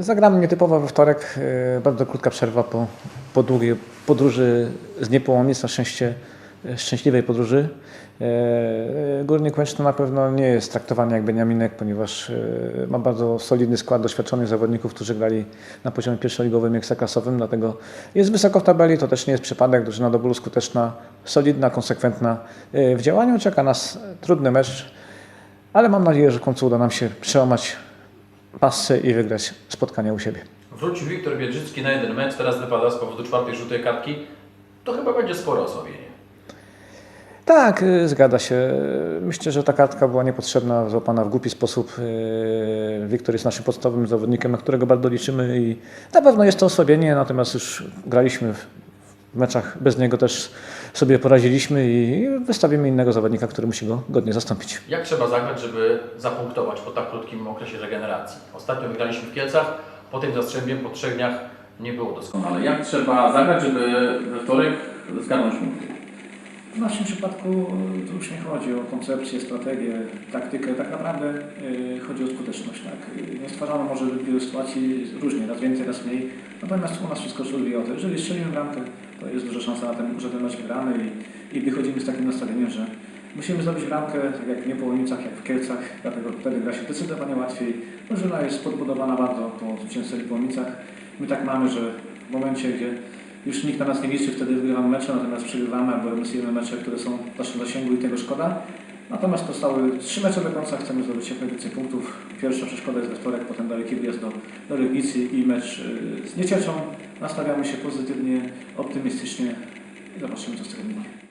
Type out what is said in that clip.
Zagramy nietypowo we wtorek. e, Bardzo krótka przerwa po, po długiej podróży z Niepołomic, na szczęście e, szczęśliwej podróży. E, Górnik Łęczna na pewno nie jest traktowany jak Beniaminek, ponieważ ma bardzo solidny skład doświadczonych zawodników, którzy grali na poziomie pierwszoligowym i ekstraklasowym, dlatego jest wysoko w tabeli, to też nie jest przypadek, drużyna do bólu skuteczna, solidna, konsekwentna w działaniu. Czeka nas trudny mecz, ale mam nadzieję, że w końcu uda nam się przełamać pasy i wygrać spotkanie u siebie. Wrócił Wiktor Biedrzycki na jeden mecz, teraz wypada z powodu czwartej żółtej kartki. To chyba będzie spore osłabienie. Tak, y, zgadza się. Myślę, że ta kartka była niepotrzebna, złapana w głupi sposób. Y, Wiktor jest naszym podstawowym zawodnikiem, na którego bardzo liczymy i na pewno jest to osłabienie, natomiast już graliśmy w meczach bez niego też sobie poradziliśmy i wystawimy innego zawodnika, który musi go godnie zastąpić. Jak trzeba zagrać, żeby zapunktować po tak krótkim okresie regeneracji? Ostatnio wygraliśmy w Kielcach, po tym zastrzębie po trzech dniach nie było doskonale. Jak trzeba zagrać, żeby we wtorek zgarnąć punkty? W naszym przypadku y, to już nie chodzi o koncepcję, strategię, taktykę, tak naprawdę y, chodzi o skuteczność. Tak? Stwarzano może wielu sytuacji różnie, raz więcej, raz mniej, natomiast u nas wszystko szuli o to. Jeżeli strzelimy bramkę, to jest duża szansa na ten, że ten mecz wygramy i, i wychodzimy z takim nastawieniem, że musimy zdobyć bramkę, tak jak nie po Łonicach, jak w Kielcach, dlatego wtedy gra się zdecydowanie łatwiej. Drużyna jest podbudowana bardzo po zwycięstwie w Łomicach. My tak mamy, że w momencie, gdzie już nikt na nas nie liczy, wtedy wygrywamy mecze, natomiast przegrywamy albo remisujemy mecze, które są w naszym zasięgu i tego szkoda. Natomiast pozostały trzy mecze do końca, chcemy zdobyć jak najwięcej punktów. Pierwsza przeszkoda jest we wtorek, potem daleki wyjazd do, do Legnicy i mecz y, z Niecieczą. Nastawiamy się pozytywnie, optymistycznie i zobaczymy co z tego wyjdzie.